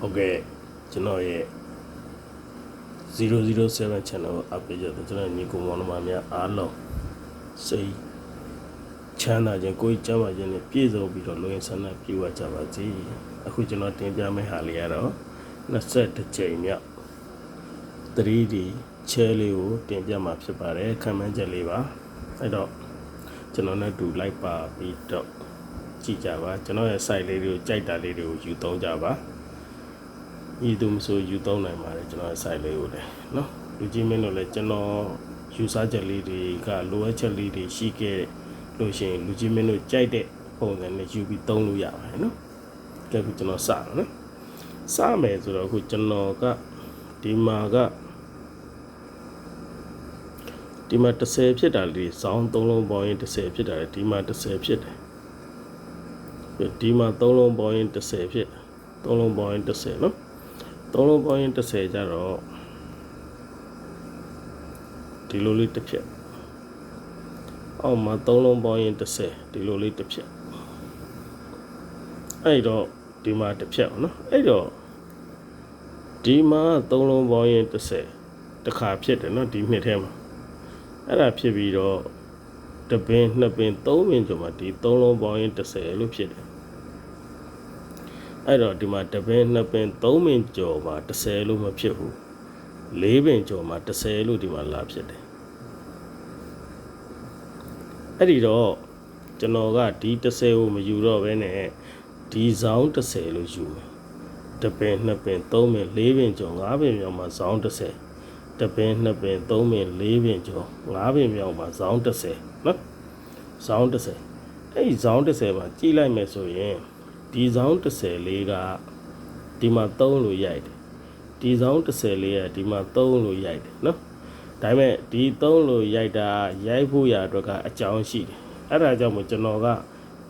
ဟုတ်ကဲ့ကျွန်တော်ရဲ့007 channel ကို update ရတဲ့ကျွန်တော်ညီကိုမောင်နှမများအားလုံးစိတ်ချမ်းသာခြင်းကိုယ်ကျမ်းမာခြင်းနဲ့ပြည့်စုံပြီးတော့လူရင်းဆန္ဒပြေဝကြပါစေအခုကျွန်တော်တင်ပြမယ့်ဟာလေးကတော့21ကြိမ်မြောက် 3D ချဲလေးကိုတင်ပြမှာဖြစ်ပါတယ်ခံမှန်းချက်လေးပါအဲ့တော့ကျွန်တော်နဲ့တူလိုက်ပါပြီးတော့ကြည့်ကြပါကျွန်တော်ရဲ့ site လေးတွေကိုကြိုက်တာလေးတွေကိုယူသုံးကြပါ ဤသူမဆိုယူသုံးနိုင်ပါတယ်ကျွန်တော်ရဲ့ site လေးကိုလည်းနော်လူကြီးမင်းတို့လည်းကျွန်တော်ယူဆချက်လေးတွေကလိုအပ်ချက်လေးတွေရှိခဲ့လို့ရှိရင်လူကြီးမင်းတို့ကြိုက်တဲ့ပုံစံနဲ့ယူပြီးသုံးလို့ရပါတယ်နော်ကြည့်ခုကျွန်တော်စတော့နော်စမယ်ဆိုတော့အခုကျွန်တော်ကဒီမှာကဒီမှာ30ဖြစ်တာလေးဇောင်း3လုံးပေါင်းရင်30ဖြစ်တာလေဒီမှာ30ဖြစ်တယ်ဒီမှာ3လုံးပေါင်းရင်30ဖြစ်3လုံးပေါင်းရင်30နော် သုံးလုံးပေါင်းရင်30ကြတော့ဒီလိုလေးတစ်ဖြက်အောက်မှာသုံးလုံးပေါင်းရင်30ဒီလိုလေးတစ်ဖြက်အဲ့တော့ဒီမှာတစ်ဖြက်ပေါ့နော်အဲ့တော့ဒီမှာသုံးလုံးပေါင်းရင်30တစ်ခါဖြစ်တယ်နော်ဒီနှစ်ထဲမှာအဲ့ဒါဖြစ်ပြီးတော့တပင်နှစ်ပင်သုံးပင်ကျော်မှာဒီသုံးလုံးပေါင်းရင်30လို့ဖြစ်တယ် အဲ့တော့ဒီမှာတပင်းနှစ်ပင်သုံးပင်ကျော်မှာ30လို့မဖြစ်ဘူး၄ပင်ကျော်မှာ30လို့ဒီမှာလာဖြစ်တယ်အဲ့ဒီတော့ကျွန်တော်ကဒီ30ကိုမယူတော့ဘဲနဲ့ဒီဇောင်း30လို့ယူမယ်တပင်နှစ်ပင်သုံးပင်၄ပင်ကျော်၅ပင်မြောက်မှာဇောင်း30တပင်နှစ်ပင်သုံးပင်၄ပင်ကျော်၅ပင်မြောက်မှာဇောင်း30နော်ဇောင်း30အဲ့ဒီဇောင်း30မှာကြည့်လိုက်မယ်ဆိုရင် ဒီဆောင်30လေးကဒီမှာ3လို့ရိုက်တယ်ဒီဆောင်30လေးကဒီမှာ3လို့ရိုက်တယ်နော်ဒါပေမဲ့ဒီ3လို့ရိုက်တာရိုက်ဖို့ရအတွက်ကအကြောင်းရှိတယ်အဲ့ဒါကြောင့်မို့ကျွန်တော်က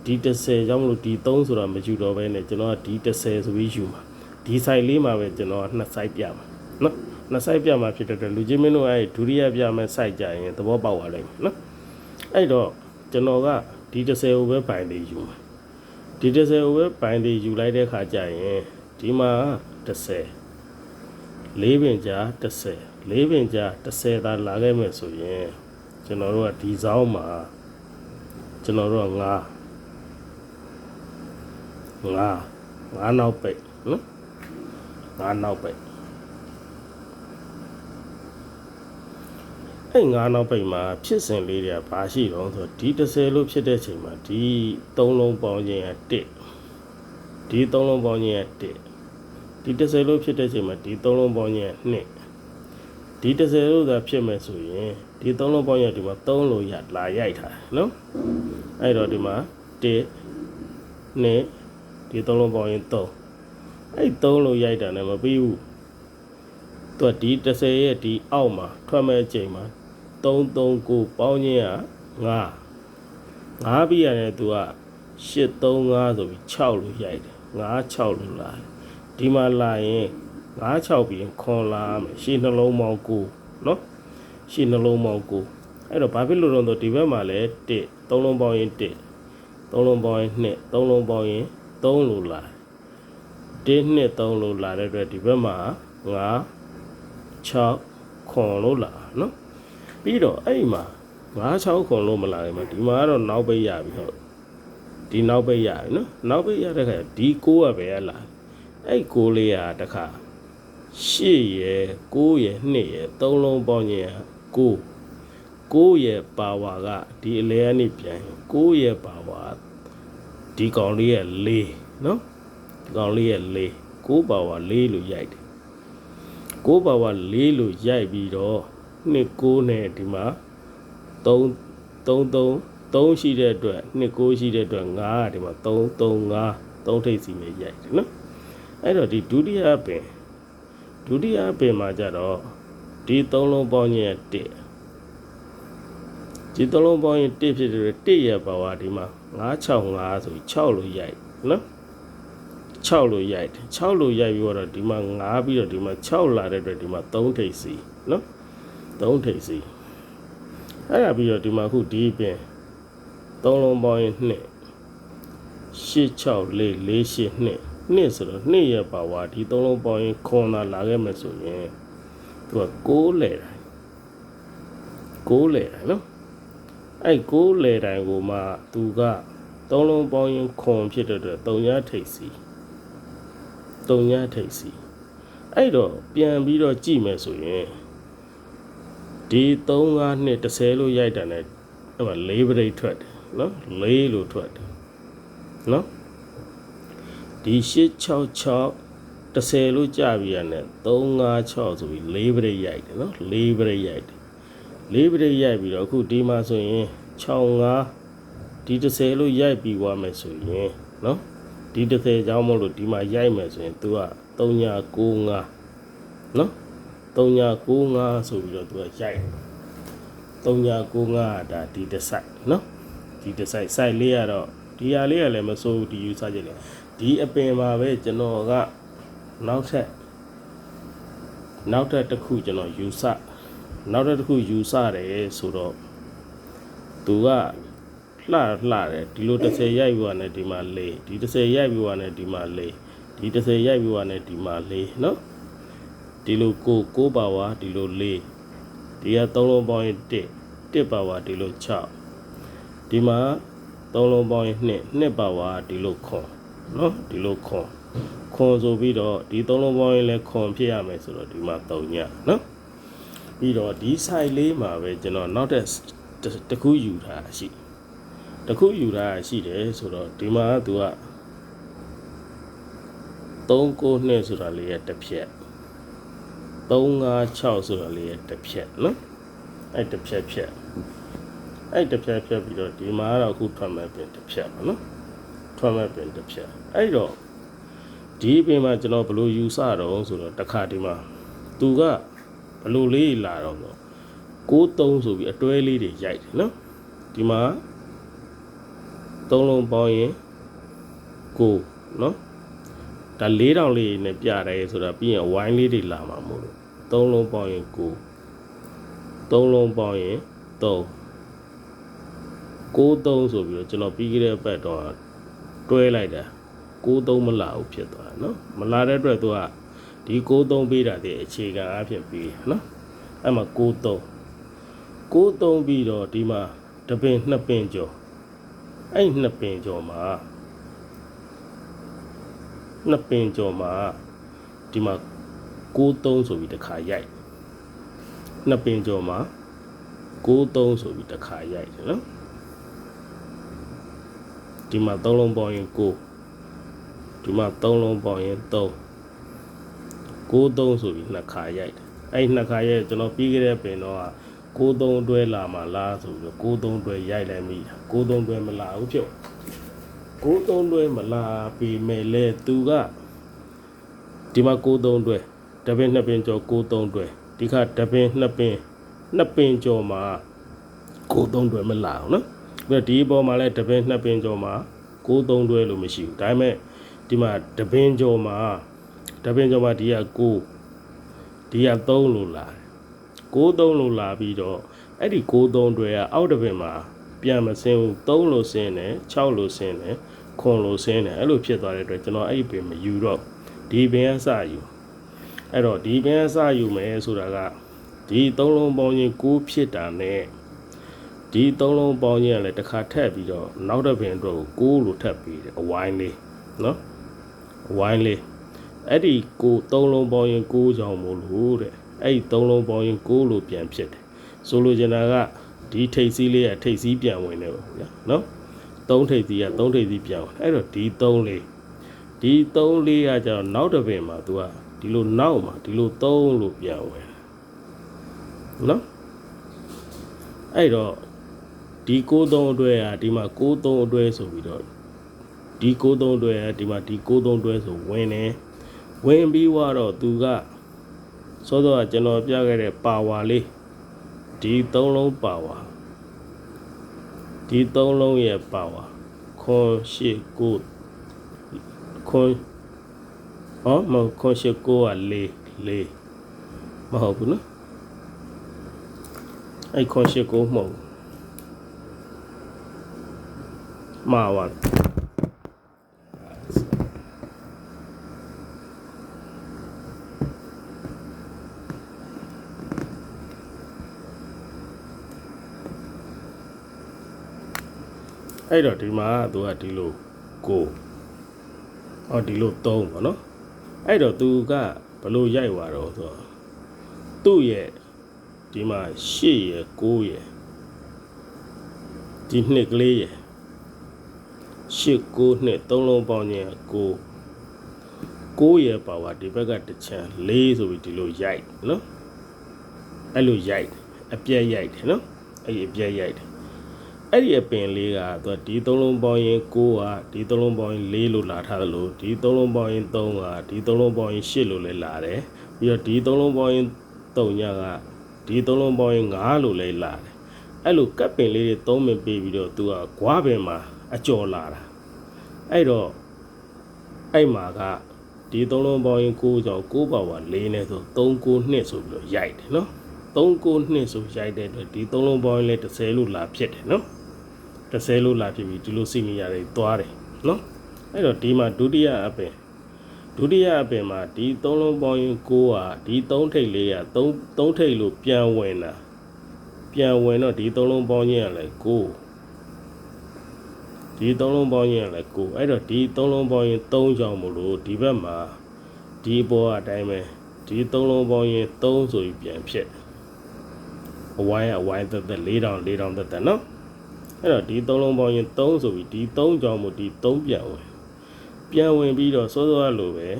ဒီ30ကြောင့်မလို့ဒီ3ဆိုတာမယူတော့ဘဲနဲ့ကျွန်တော်ကဒီ30ဆိုပြီးယူမှာဒီ site လေးမှာပဲကျွန်တော်ကနှစ် site ပြမှာနော်နှစ် site ပြမှာဖြစ်တဲ့အတွက်လူချင်းမင်းတို့အဲ့ဒုတိယပြမဲ့ site ကြရင်သဘောပေါက်သွားလိမ့်မယ်နော်အဲ့တော့ကျွန်တော်ကဒီ30ကိုပဲပိုင်လေးယူမှာ ဒီ30ကိုပဲပိုင်တွေယူလိုက်တဲ့ခါကျရင်ဒီမှာ30လေးပင်ကြား30လေးပင်ကြား30သာလာခဲ့မယ်ဆိုရင်ကျွန်တော်တို့ကဒီဆောင်မှာကျွန်တော်တို့က9 9 9နောက်ပိတ်နော်9နောက်ပိတ် အဲ့9နောက်ပိတ်မှာဖြစ်စဉ်လေးတွေကဘာရှိတော့ဆိုတော့ဒီ30လို့ဖြစ်တဲ့ချိန်မှာဒီ3လုံးပေါင်းခြင်းက1ဒီ3လုံးပေါင်းခြင်းက1ဒီ30လို့ဖြစ်တဲ့ချိန်မှာဒီ3လုံးပေါင်းခြင်းက2ဒီ30လို့သာဖြစ်မယ်ဆိုရင်ဒီ3လုံးပေါင်းခြင်းကဒီမှာ3လို့ရလာရိုက်ထားတယ်နော်အဲ့တော့ဒီမှာ1 2ဒီ3လုံးပေါင်းရင်3အဲ့3လို့ရိုက်တာနဲ့မပြီးဘူးသူကဒီ30ရဲ့ဒီအောက်မှာထွက်မဲ့အချိန်မှာ 339ပေါင်းခြင်းက9 9ပြီးရတယ်သူက835ဆိုပြီး6လို့ရိုက်တယ်9 6လို့လာတယ်ဒီမှာလာရင်9 6ပြီးရင်ခွန်လာမယ်ရှေ့နှလုံးပေါင်း9နော်ရှေ့နှလုံးပေါင်း9အဲ့တော့ဘာဖြစ်လို့လဲဆိုတော့ဒီဘက်မှာလည်း1 3လုံးပေါင်းရင်1 3လုံးပေါင်းရင်2 3လုံးပေါင်းရင်3လို့လာတယ်1 2 3လို့လာတဲ့အတွက်ဒီဘက်မှာ9 6ခွန်လို့လာနော် ပြီးတော့အဲ့ဒီမှာ9 6ခွန်လို့မလာရင်မဒီမှာကတော့နောက်ပိတ်ရပြီဟုတ်ဒီနောက်ပိတ်ရပြီနော်နောက်ပိတ်ရတဲ့ခါဒီ6ကပဲရလာအဲ့6လေးကတခါ8ရယ်9ရယ်2ရယ်3လုံးပေါင်းရင်9 9ရဲ့ပါဝါကဒီအလဲကနေပြန်ရင်9ရဲ့ပါဝါဒီကောင်လေးရဲ့4နော်ဒီကောင်လေးရဲ့4 9ပါဝါ4လို့ရိုက်တယ်9ပါဝါ4လို့ရိုက်ပြီးတော့ 2 9နဲ့ဒီမှာ3 3 3 3ရှိတဲ့အတွက်2 9ရှိတဲ့အတွက်5ကဒီမှာ3 3 5 3ထိပ်စီနဲ့ရိုက်တယ်နော်အဲ့တော့ဒီဒုတိယပင်ဒုတိယပင်မှာကြတော့ဒီ3လုံးပေါင်းခြင်း1ဒီသုံးလုံးပေါင်းရင်1ဖြစ်တယ်1ရဲ့ပါဝါဒီမှာ965ဆိုပြီး6လို့ရိုက်နော်6လို့ရိုက်တယ်6လို့ရိုက်ပြီးတော့ဒီမှာ9ပြီးတော့ဒီမှာ6လာတဲ့အတွက်ဒီမှာ3ထိပ်စီနော် 3ထိပ်စီအဲ့ဒါပြီးတော့ဒီမှာခုဒီပင်3လုံးပေါင်းရင်2 8 6 4 4 8 2နှစ်ဆိုတော့နှစ်ရဲ့ပါဝါဒီသုံးလုံးပေါင်းရင်ခွန်သာလာခဲ့မယ်ဆိုရင်သူက6လဲတိုင်း6လဲတိုင်းနော်အဲ့6လဲတိုင်းကိုမှသူကသုံးလုံးပေါင်းရင်ခွန်ဖြစ်တဲ့အတွက်တုံညာထိတ်စီတုံညာထိတ်စီအဲ့တော့ပြန်ပြီးတော့ကြည့်မယ်ဆိုရင် ဒီ3 5နှစ်30လို့ရိုက်တာ ਨੇ အဲ့မှာ၄ပရိတ်ထွက်တယ်နော်၄လို့ထွက်တယ်နော်ဒီ866 30လို့ကြပြီရတယ်356ဆိုပြီး၄ပရိတ်ရိုက်တယ်နော်၄ပရိတ်ရိုက်တယ်၄ပရိတ်ရိုက်ပြီးတော့အခုဒီမှာဆိုရင်65ဒီ30လို့ရိုက်ပြီးသွားမယ်ဆိုရင်နော်ဒီ30ကြောင်းမလို့ဒီမှာရိုက်မယ်ဆိုရင် तू က3995နော် 3995ဆိုပြီးတော့ तू ကရိုက်3995ဒါဒီတစ်ဆိုင်နော်ဒီတစ်ဆိုင် site လေးကတော့ဒီဟာလေးကလည်းမစိုးဘူးဒီ user ချက်လေဒီအပင်မှာပဲကျွန်တော်ကနောက်ထပ်နောက်ထပ်တစ်ခုကျွန်တော် user နောက်ထပ်တစ်ခု user တယ်ဆိုတော့သူကလှလှတယ်ဒီလို30ရိုက်ပြီးွားနဲ့ဒီမှာလေးဒီ30ရိုက်ပြီးွားနဲ့ဒီမှာလေးဒီ30ရိုက်ပြီးွားနဲ့ဒီမှာလေးနော် ဒီလိုကို6ပါဝါဒီလိုလေးဒီက3လုံးပေါင်းရင်1 1ပါဝါဒီလို6ဒီမှာ3လုံးပေါင်းရင်2 2ပါဝါဒီလိုခွန်နော်ဒီလိုခွန်ခွန်ဆိုပြီးတော့ဒီ3လုံးပေါင်းရင်လည်းခွန်ဖြစ်ရမယ်ဆိုတော့ဒီမှာ3ညနော်ပြီးတော့ဒီ site လေးမှာပဲကျွန်တော်နောက်တဲ့တစ်ခုယူထားရှိတစ်ခုယူထားရှိတယ်ဆိုတော့ဒီမှာကသူက392ဆိုတာလေးရဲ့တစ်ဖြက် 356ဆိုတာလေးရဲ့တစ်ဖြက်နော်အဲ့တစ်ဖြက်ဖြက်အဲ့တစ်ဖြက်ဖြက်ပြီးတော့ဒီမှာတော့အခုထွက်မဲ့ပင်တစ်ဖြက်ပါနော်ထွက်မဲ့ပင်တစ်ဖြက်အဲ့တော့ဒီပင်မှာကျွန်တော်ဘယ်လိုယူဆတော့ဆိုတော့တစ်ခါဒီမှာသူကဘယ်လိုလေးလာတော့ဆို63ဆိုပြီးအတွဲလေးတွေရိုက်တယ်နော်ဒီမှာသုံးလုံးပေါင်းရင်ကိုနော်ဒါ၄တောင်လေးနဲ့ပြတယ်ဆိုတာပြီးရင်ဝိုင်းလေးတွေလာမှာမို့လို့ သုံးလုံးပေါင်းရင်ကိုသုံးလုံးပေါင်းရင်3 93ဆိုပြီးတော့ကျွန်တော်ပြီးခဲ့တဲ့ဘက်တော့တွဲလိုက်တာ93မလာဘူးဖြစ်သွားတယ်နော်မလာတဲ့အတွက်သူကဒီ93ပေးတာတဲ့အခြေခံအဖြစ်ပြီးနော်အဲ့မှာ93 93ပြီးတော့ဒီမှာတပင်နှစ်ပင်ကျော်အဲ့နှစ်ပင်ကျော်မှာနှစ်ပင်ကျော်မှာဒီမှာ 93ဆိုပြီးတစ်ခါရိုက်နှစ်ပင်ကျော်မှာ93ဆိုပြီးတစ်ခါရိုက်တယ်နော်ဒီမှာ3လုံးပေါင်းရင်9ဒီမှာ3လုံးပေါင်းရင်3 93ဆိုပြီးနှစ်ခါရိုက်တယ်အဲ့နှစ်ခါရိုက်ကျွန်တော်ပြီးခဲ့တဲ့ပင်တော့93တွဲလာမှလားဆိုပြီးတော့93တွဲရိုက်လိုက်မိတာ93တွဲမလာဘူးဖြစ်93တွဲမလာပြီမဲ့လဲသူကဒီမှာ93တွဲ တပင်းနှစ်ပင်ကျော်93တွဲဒီခါတပင်းနှစ်ပင်နှစ်ပင်ကျော်မှာ93တွဲမလာဘူးနော်ပြီးတော့ဒီအပေါ်မှာလည်းတပင်းနှစ်ပင်ကျော်မှာ93တွဲလို့မရှိဘူးဒါပေမဲ့ဒီမှာတပင်းကျော်မှာတပင်းကျော်မှာဒီက9ဒီက3လို့လာ93လို့လာပြီးတော့အဲ့ဒီ93တွဲကအောက်တပင်မှာပြန်မစင်းဘူး3လို့စင်းတယ်6လို့စင်းတယ်ခွန်လို့စင်းတယ်အဲ့လိုဖြစ်သွားတဲ့အတွက်ကျွန်တော်အဲ့ဒီပင်မယူတော့ဒီပင်ကစယူ အဲ့တော့ဒီပင်ကစယူမယ်ဆိုတာကဒီသုံးလုံးပေါင်းချင်း9ဖြစ်တာနဲ့ဒီသုံးလုံးပေါင်းချင်းကလည်းတစ်ခါထပ်ပြီးတော့နောက်တစ်ပင်အတွက်ကို9လို့ထပ်ပြီးတယ်အဝိုင်းလေးနော်အဝိုင်းလေးအဲ့ဒီကိုသုံးလုံးပေါင်းရင်9ကြောင်မို့လို့တဲ့အဲ့ဒီသုံးလုံးပေါင်းရင်9လို့ပြန်ဖြစ်တယ်ဆိုလိုချင်တာကဒီထိတ်စည်းလေးကထိတ်စည်းပြန်ဝင်တယ်ပေါ့ဗျာနော်သုံးထိတ်စည်းကသုံးထိတ်စည်းပြန်ဝင်အဲ့တော့ဒီသုံးလေးဒီသုံးလေးကကျတော့နောက်တစ်ပင်မှာ तू က ဒီလိုနောက်မှာဒီလိုသုံးလို့ပြန်ဝင်နော်အဲ့တော့ဒီ63အတွဲကဒီမှာ63အတွဲဆိုပြီးတော့ဒီ63အတွဲကဒီမှာဒီ63အတွဲဆိုဝင်တယ်ဝင်ပြီးတော့သူကစောစောကကျွန်တော်ပြခဲ့တဲ့ပါဝါလေးဒီသုံးလုံးပါဝါဒီသုံးလုံးရဲ့ပါဝါခွန်ရှိကိုခွန် on mon konse ko a le le mahogunu ai konse ko mo mawan အဲ့တော့ဒီမှာသူကဒီလိုကိုဟောဒီလိုသုံးပါเนาะ အဲ့တော့သူကဘလို့ရိုက်သွားတော့ဆိုတော့သူ့ရဲ့ဒီမှာ8ရယ်9ရယ်ဒီနှစ်ကလေးရယ်8 9နှစ်3လုံးပေါင်းခြင်း9 9ရယ်ပါဝါဒီဘက်ကတစ်ချမ်း4ဆိုပြီးဒီလိုရိုက်နော်အဲ့လိုရိုက်အပြက်ရိုက်တယ်နော်အဲ့ဒီအပြက်ရိုက်တယ် အဲ့ဒီအပင်လေးကသူကဒီသုံးလုံးပေါင်းရင်9ကဒီသုံးလုံးပေါင်းရင်4လို့လာထားတယ်လို့ဒီသုံးလုံးပေါင်းရင်3ကဒီသုံးလုံးပေါင်းရင်8လို့လည်းလာတယ်ပြီးတော့ဒီသုံးလုံးပေါင်းရင်3ညကဒီသုံးလုံးပေါင်းရင်9လို့လည်းလာတယ်အဲ့လိုကပ်ပင်လေးတွေသုံးမပေးပြီးတော့သူကဂွားပင်မှာအကျော်လာတာအဲ့တော့အဲ့မှာကဒီသုံးလုံးပေါင်းရင်9ကြောင့်9ပါဝါ4နဲ့ဆို3 9နှစ်ဆိုပြီးတော့ရိုက်တယ်နော်3 9နှစ်ဆိုရိုက်တဲ့အတွက်ဒီသုံးလုံးပေါင်းရင်လည်း30လို့လာဖြစ်တယ်နော် 30လို့လာဖြစ်ပြီးဒီလိုစီမီရတယ်သွားတယ်နော်အဲ့တော့ဒီမှာဒုတိယအပင်ဒုတိယအပင်မှာဒီသုံးလုံးပေါင်းရင်6ဟာဒီ3ထိပ်လေးက3 3ထိပ်လို့ပြန်ဝင်တာပြန်ဝင်တော့ဒီသုံးလုံးပေါင်းခြင်းကလည်း6ဒီသုံးလုံးပေါင်းခြင်းကလည်း9အဲ့တော့ဒီသုံးလုံးပေါင်းရင်3ကြောင်မလို့ဒီဘက်မှာဒီဘောအတိုင်းပဲဒီသုံးလုံးပေါင်းရင်3ဆိုပြီးပြန်ဖြစ်အဝိုင်းအဝိုင်းသက်သက်၄တောင်၄တောင်သက်သက်နော် အဲ့တော့ဒီသုံးလုံးပေါင်းရင်3ဆိုပြီးဒီ3ကြောင့်မို့ဒီ3ပြန်ဝင်ပြန်ဝင်ပြီးတော့စောစောလိုပဲ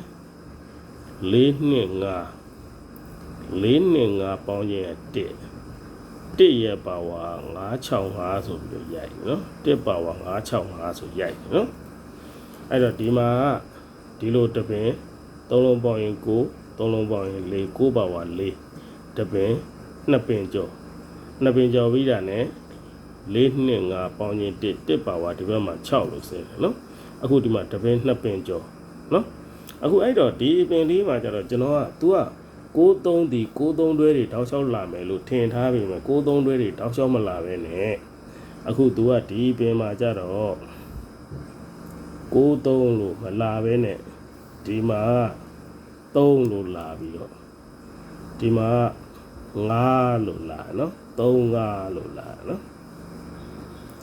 4နှစ်5 4နှစ်5ပေါင်းရင်1 1ရဲ့ပါဝါ965ဆိုပြီးတော့ရိုက်နော်1ပါဝါ965ဆိုရိုက်နော်အဲ့တော့ဒီမှာကဒီလိုတပင်3လုံးပေါင်းရင်9 3လုံးပေါင်းရင်4 9ပါဝါ4တပင်2ပင်ကျော်2ပင်ကျော်ပြီးတာ ਨੇ ၄နှစ်၅ပေါင်းချင်း1 1ပါဝါဒီဘက်မှာ6လို့ဆင်းတယ်နော်အခုဒီမှာတပင်း2ပင်ကျော်နော်အခုအဲ့တော့ဒီပင်လေးမှာကျတော့ကျွန်တော်က तू က63ဒီ63တွဲတွေတောက်လျှောက်လာမယ်လို့ထင်ထားပြီမယ်63တွဲတွေတောက်လျှောက်မလာပဲနဲ့အခု तू ကဒီပင်မှာကျတော့63လို့မလာပဲနဲ့ဒီမှာ3လို့လာပြီးတော့ဒီမှာ5လို့လာနော်35လို့လာနော်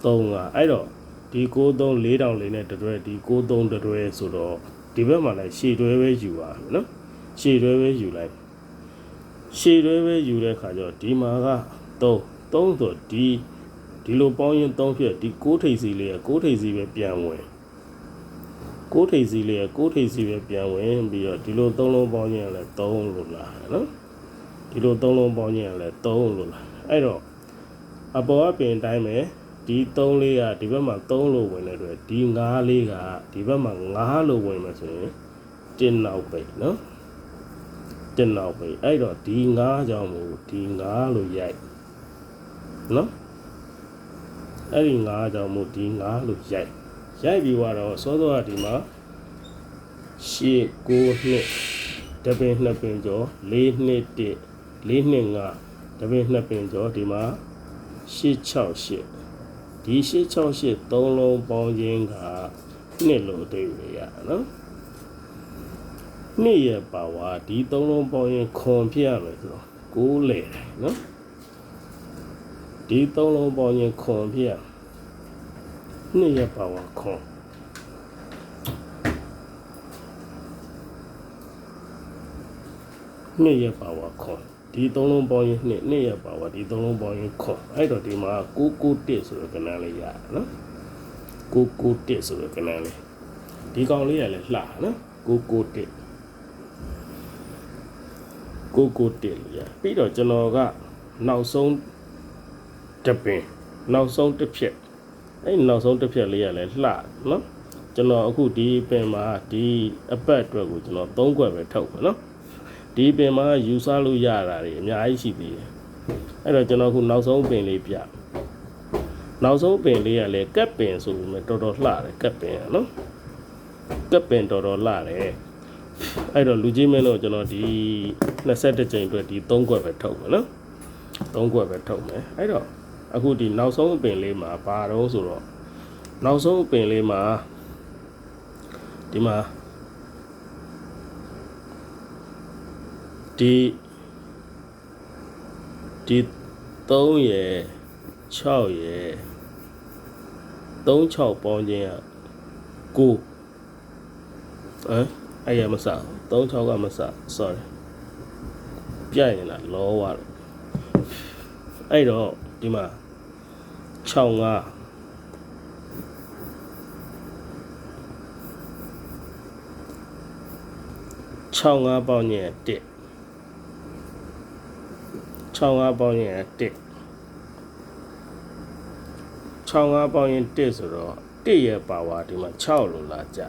3ကအဲ့တော့ဒီ63 4000လေးနဲ့တတွဲဒီ63တတွဲဆိုတော့ဒီဘက်မှာလည်းရှည်တွဲပဲယူပါမယ်နော်ရှည်တွဲပဲယူလိုက်ရှည်တွဲပဲယူတဲ့ခါကျတော့ဒီမှာက3 3ဆိုဒီဒီလိုပေါင်းရင်3ဖြစ်ဒီ6ထိပ်စီလေးက6ထိပ်စီပဲပြန်ဝင်6ထိပ်စီလေးက6ထိပ်စီပဲပြန်ဝင်ပြီးတော့ဒီလို3လုံးပေါင်းရင်လည်း3လို့လာတယ်နော်ဒီလို3လုံးပေါင်းရင်လည်း3လို့လာအဲ့တော့အပေါ်အပင်တိုင်းပဲ ဒီ3လေးကဒီဘက်မှာ3လို့ဝင်တဲ့အတွက်ဒီ5လေးကဒီဘက်မှာ5လို့ဝင်မှာဆိုရင်တင်နောက်ပိတ်နော်တင်နောက်ပိတ်အဲ့တော့ဒီ5ကြောင့်မို့ဒီ5လို့ရိုက်နော်အဲ့ဒီ5ကြောင့်မို့ဒီ5လို့ရိုက်ရိုက်ပြီးတော့စောစောကဒီမှာရှေ့9နှစ်တပင်2ပင်ကျော်4နှစ်1 4နှစ်5တပင်2ပင်ကျော်ဒီမှာ868 ဒီ868သုံးလုံးပေါင်းခြင်းကနှစ်လို့အဓိပ္ပာယ်ရနော်နှစ်ရဲ့ပါဝါဒီသုံးလုံးပေါင်းရင်ခွန်ဖြစ်ရမယ်ဆိုတော့6လေတယ်နော်ဒီသုံးလုံးပေါင်းရင်ခွန်ဖြစ်ရနှစ်ရဲ့ပါဝါခွန်နှစ်ရဲ့ပါဝါခွန် ဒီသုံးလုံးပေါင်းရင်နှစ်နှစ်ရဲ့ပါဝါဒီသုံးလုံးပေါင်းရင်ခွန်အဲ့တော့ဒီမှာ691ဆိုတဲ့ကဏ္ဍလေးရနော်691ဆိုတဲ့ကဏ္ဍလေးဒီကောင်လေးရလဲလှနော်691ကိုကိုတင်ရပြီးတော့ကျွန်တော်ကနောက်ဆုံးတစ်ပင်နောက်ဆုံးတစ်ဖြက်အဲ့နောက်ဆုံးတစ်ဖြက်လေးရလဲလှနော်ကျွန်တော်အခုဒီပင်မှာဒီအပတ်အတွက်ကိုကျွန်တော်၃ခွက်ပဲထုတ်မယ်နော် ဒီပင်မှာယူဆလို့ရတာတွေအများကြီးရှိသေးတယ်အဲ့တော့ကျွန်တော်အခုနောက်ဆုံးပင်လေးပြနောက်ဆုံးပင်လေးကလည်းကက်ပင်ဆိုပေမဲ့တော်တော်လှတယ်ကက်ပင်ကနော်ကက်ပင်တော်တော်လှတယ်အဲ့တော့လူကြီးမင်းတို့ကျွန်တော်ဒီ21ကြိမ်အတွက်ဒီ3ခွက်ပဲထုတ်မယ်နော်3ခွက်ပဲထုတ်မယ်အဲ့တော့အခုဒီနောက်ဆုံးအပင်လေးမှာဘာတော့ဆိုတော့နောက်ဆုံးအပင်လေးမှာဒီမှာ ဒီဒီ3ရယ်6ရယ်36ပေါင်းခြင်းက9ဟမ်အဲ့ရမစ36ကမစ sorry ပြရင်လားလောဝလို့အဲ့တော့ဒီမှာ65 65ပေါင်းရင်1 65ပေါင်းရင်1 65ပေါင်းရင်1ဆိုတော့1ရဲ့ပါဝါဒီမှာ6လို့လာကြ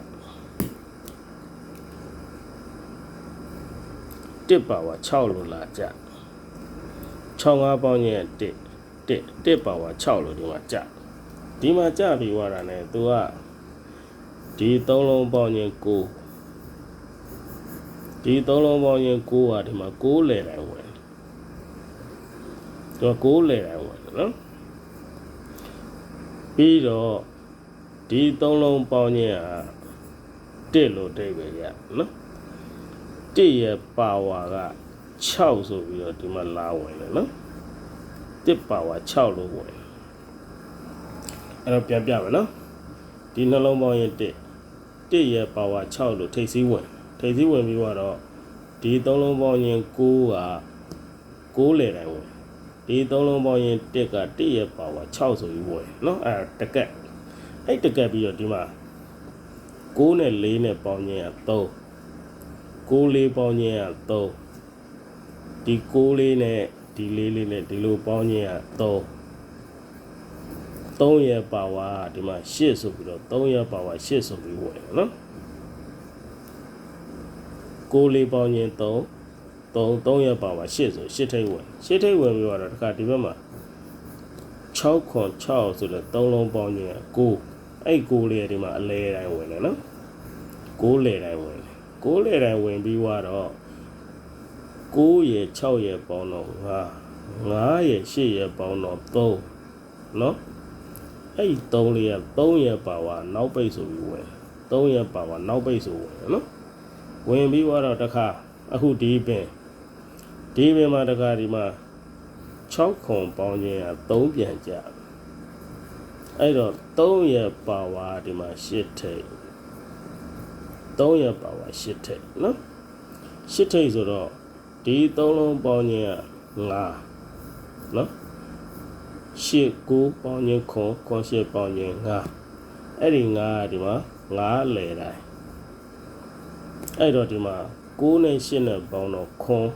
1ပါဝါ6လို့လာကြ65ပေါင်းရင်1 1 1ပါဝါ6လို့ဒီမှာကြဒီမှာကြပြီးွားတာ ਨੇ तू ကဒီ3လုံးပေါင်းရင်9ဒီသုံးလုံးပေါင်းရင်9ဟာဒီမှာ6လဲတိုင်းဝင် သူက6လဲတိုင်းဝင်နော်ပြီးတော့ဒီသုံးလုံးပေါင်းရင်ဟာ1လို့တိတ်ပဲရနော်1ရဲ့ပါဝါက6ဆိုပြီးတော့ဒီမှာလာဝင်တယ်နော်1ပါဝါ6လို့ဝင်အဲ့တော့ပြန်ပြမယ်နော်ဒီနှလုံးပေါင်းရင်1 1ရဲ့ပါဝါ6လို့ထိပ်စည်းဝင်ထိပ်သီးဝင်ပြီးတော့ဒီသုံးလုံးပေါင်းရင်9က9လေတိုင်းဝင် ဒီသုံးလုံးပေါင်းရင်1က1ရဲ့ပါဝါ6ဆိုပြီးဝယ်နော်အဲတကက်အဲ့တကက်ပြီးတော့ဒီမှာ6နဲ့4နဲ့ပေါင်းခြင်းက3 6 4ပေါင်းခြင်းက3ဒီ6 4နဲ့ဒီ4 4နဲ့ဒီလိုပေါင်းခြင်းက3 3ရဲ့ပါဝါဒီမှာ8ဆိုပြီးတော့3ရဲ့ပါဝါ8ဆိုပြီးဝယ်နော်6 4ပေါင်းခြင်း3 3 3ရက်ပါပါ8ဆို8ထိပ်ဝင်8ထိပ်ဝင်ပြီးတော့တခါဒီဘက်မှာ6ခွန်6ဆိုတော့3လုံးပေါင်းရင်9အဲ့9လေးဒီမှာအလဲတိုင်းဝင်တယ်နော်9လေတိုင်းဝင်တယ်9လေတိုင်းဝင်ပြီးတော့9ရဲ့6ရဲ့ပေါင်းတော့5 5ရဲ့8ရဲ့ပေါင်းတော့3နော်အဲ့3လေးက3ရဲ့ပါဝါနောက်ပိတ်ဆိုပြီးဝင်3ရဲ့ပါဝါနောက်ပိတ်ဆိုဝင်နော်ဝင်ပြီးတော့တခါအခုဒီပင် ဒီပင်မှာတခါဒီမှာ6ခွန်ပေါင်းခြင်းက3ပြန်ကြအဲ့တော့3ရဲ့ပါဝါဒီမှာ8ထိပ်3ရဲ့ပါဝါ8ထိပ်နော်8ထိပ်ဆိုတော့ဒီ3လုံးပေါင်းခြင်းက5နော်8 9ပေါင်းခြင်းခွန်ခွန်8ပေါင်းခြင်း5အဲ့ဒီ5ကဒီမှာ5လဲတိုင်းအဲ့တော့ဒီမှာ6နဲ့8နဲ့ပေါင်းတော့ခွန်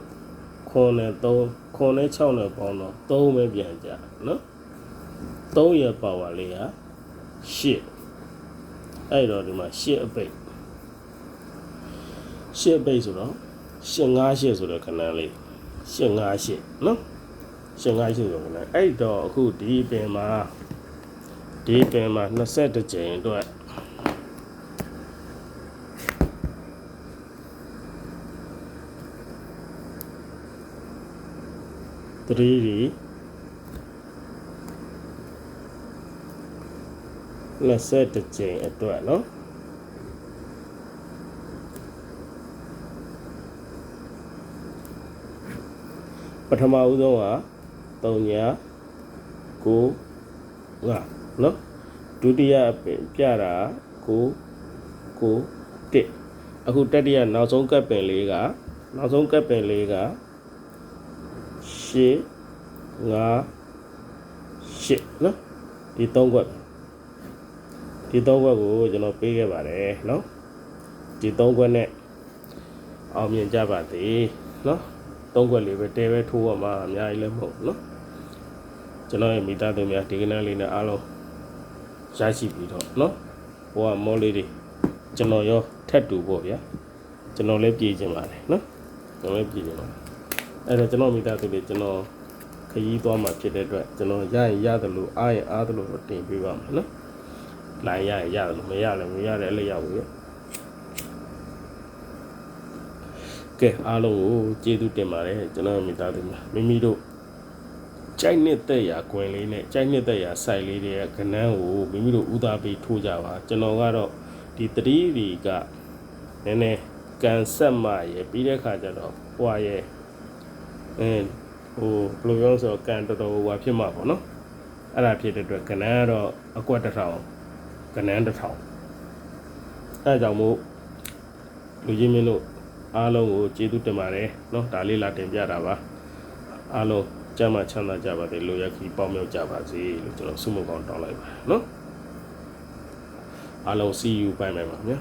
ခွန်နဲ့3ခွန်နဲ့6နဲ့ပေါင်းတော့3ပဲပြန်ကြနော်3ရဲ့ပါဝါလေးက8အဲ့တော့ဒီမှာ8အပိတ်8အပိတ်ဆိုတော့8 5 8ဆိုတဲ့ခဏလေး8 5 8နော်8 5 8ဆိုတော့ခဏအဲ့တော့အခုဒီပင်မှာဒီပင်မှာ21ကြိမ်အတွက် 3တွေ21ကြိမ်အတွက်เนาะပထမဦးဆုံးက3ညာ9 5เนาะဒုတိယပြတာ9 9 1အခုတတိယနောက်ဆုံးကပ်ပင်လေးကနောက်ဆုံးကပ်ပင်လေးက 8 5 8နော်ဒီ၃ခွက်ဒီ၃ခွက်ကိုကျွန်တော်ပေးခဲ့ပါတယ်နော်ဒီ၃ခွက်နဲ့အောင်မြင်ကြပါသေးနော်၃ခွက်လေးပဲတဲပဲထိုးရမှာအများကြီးလည်းမဟုတ်နော်ကျွန်တော်ရဲ့မိသားစုများဒီကနေ့လေးနဲ့အားလုံးရရှိပြီးတော့နော်ဟိုကမောလေးတွေကျွန်တော်ရောထက်တူပေါ့ဗျာကျွန်တော်လည်းပြည်ကျင်ပါတယ်နော်ကျွန်တော်လည်းပြည်ကျင်ပါတယ် အဲ့တော့ကျွန်တော်မိသားစုလေးကျွန်တော်ခရီးသွားမှာဖြစ်တဲ့အတွက်ကျွန်တော်ရရင်ရတယ်လို့အားရင်အားတယ်လို့တော့တင်ပေးပါမယ်နော်။လိုင်းရရင်ရတယ်လို့မရလည်းမရတဲ့အလျောက်ဘူး။ကဲအားလုံးကိုကျေးဇူးတင်ပါတယ်ကျွန်တော်မိသားစုများမိမိတို့ကြိုက်နှစ်သက်ရာကွင်လေးနဲ့ကြိုက်နှစ်သက်ရာစိုက်လေးတွေကကနန်းကိုမိမိတို့ဥသားပေးထိုးကြပါကျွန်တော်ကတော့ဒီတတိတွေကနည်းနည်းကန်ဆက်မှရပြီးတဲ့ခါကျတော့ဟွာရဲ့ အဲဟိုဘယ်လိုပြောဆိုတော့ကန်တော်တော်ဟိုဟာဖြစ်မှာပေါ့နော်အဲ့ဒါဖြစ်တဲ့အတွက်ကနန်းကတော့အကွက်တစ်ထောင်ကနန်းတစ်ထောင်အဲ့ကြောင့်မို့လူကြီးမင်းတို့အားလုံးကိုကျေးဇူးတင်ပါတယ်နော်ဒါလေးလာတင်ပြတာပါအားလုံးကျမ်းမာချမ်းသာကြပါစေလိုရခီပေါင်းမြောက်ကြပါစေလို့ကျွန်တော်ဆုမကောင်းတောင်းလိုက်ပါတယ်နော်အားလုံး see you ဘိုင်ဘိုင်ပါဗျာ